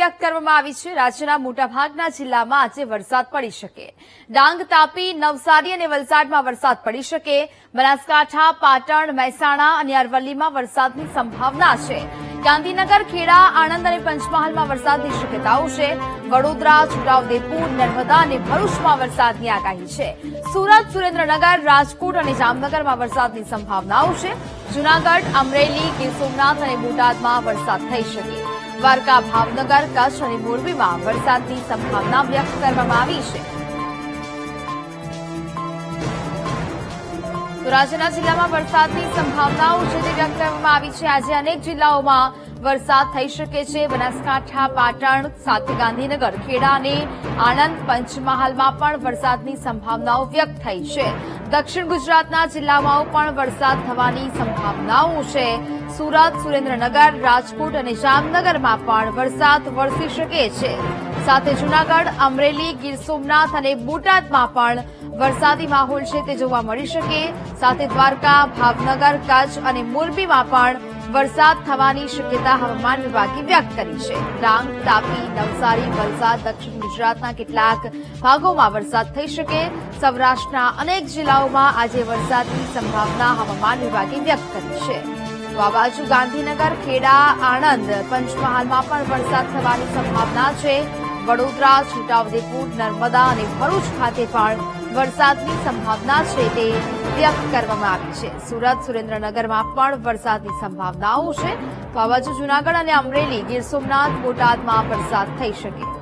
વ્યક્ત કરવામાં આવી છે. રાજ્યના મોટાભાગના જિલ્લામાં આજે વરસાદ પડી શકે. ડાંગ, તાપી, નવસારી અને વલસાડમાં વરસાદ પડી શકે. બનાસકાંઠા, પાટણ, મહેસાણા અને અરવલ્લીમાં વરસાદની સંભાવના છે. ગાંધીનગર, ખેડા, આણંદ અને પંચમહાલમાં વરસાદની શક્યતાઓ છે. વડોદરા, છોટાઉદેપુર, નર્મદા અને ભરૂચમાં વરસાદની આગાહી છે. સુરત, સુરેન્દ્રનગર, રાજકોટ અને જામનગરમાં વરસાદની સંભાવનાઓ છે. જૂનાગઢ, અમરેલી, ગીર સોમનાથ અને બોટાદમાં વરસાદ થઈ શકે. દ્વારકા ભાવનગર કચ્છ અને મોરબીમાં વરસાદની સંભાવના વ્યક્ત કરવામાં આવી છે. તો રાજ્યના જિલ્લામાં વરસાદની સંભાવનાઓ છે તે વ્યક્ત કરવામાં આવી છે, આજે અનેક જિલ્લાઓમાં વરસાદ થઈ શકે છે. બનાસકાંઠા, પાટણ, સાથે ગાંધીનગર, ખેડા અને આણંદ પંચમહાલમાં પણ વરસાદની સંભાવનાઓ વ્યક્ત થઈ છે. દક્ષિણ ગુજરાતના જિલ્લામાં પણ વરસાદ થવાની સંભાવનાઓ છે. સુરત, સુરેન્દ્રનગર, રાજકોટ અને જામનગરમાં પણ વરસાદ વરસી શકે છે. સાથે જૂનાગઢ, અમરેલી, ગીર સોમનાથ અને બોટાદમાં પણ વરસાદી માહોલ છે તે જોવા મળી શકે. સાથે દ્વારકા, ભાવનગર, કચ્છ અને મોરબીમાં પણ વરસાદ થવાની શક્યતા હવામાન વિભાગે વ્યક્ત કરી છે. ડાંગ, તાપી, નવસારી, વલસાડ, દક્ષિણ ગુજરાતના કેટલાક ભાગોમાં વરસાદ થઈ શકે. સૌરાષ્ટ્રના અનેક જિલ્લાઓમાં આજે વરસાદની સંભાવના હવામાન વિભાગે વ્યક્ત કરી છે. તો ગાંધીનગર, ખેડા, આણંદ પંચમહાલમાં પણ વરસાદ થવાની સંભાવના છે. વડોદરા, છોટાઉદેપુર, નર્મદા અને ભરૂચ ખાતે પણ વરસાદની સંભાવના છે તે વ્યક્ત કરવામાં આવી છે. સુરત, સુરેન્દ્રનગરમાં પણ વરસાદની સંભાવનાઓ છે. બાજુ જૂનાગઢ અને અમરેલી ગીર સોમનાથ, બોટાદમાં વરસાદ થઈ શકે.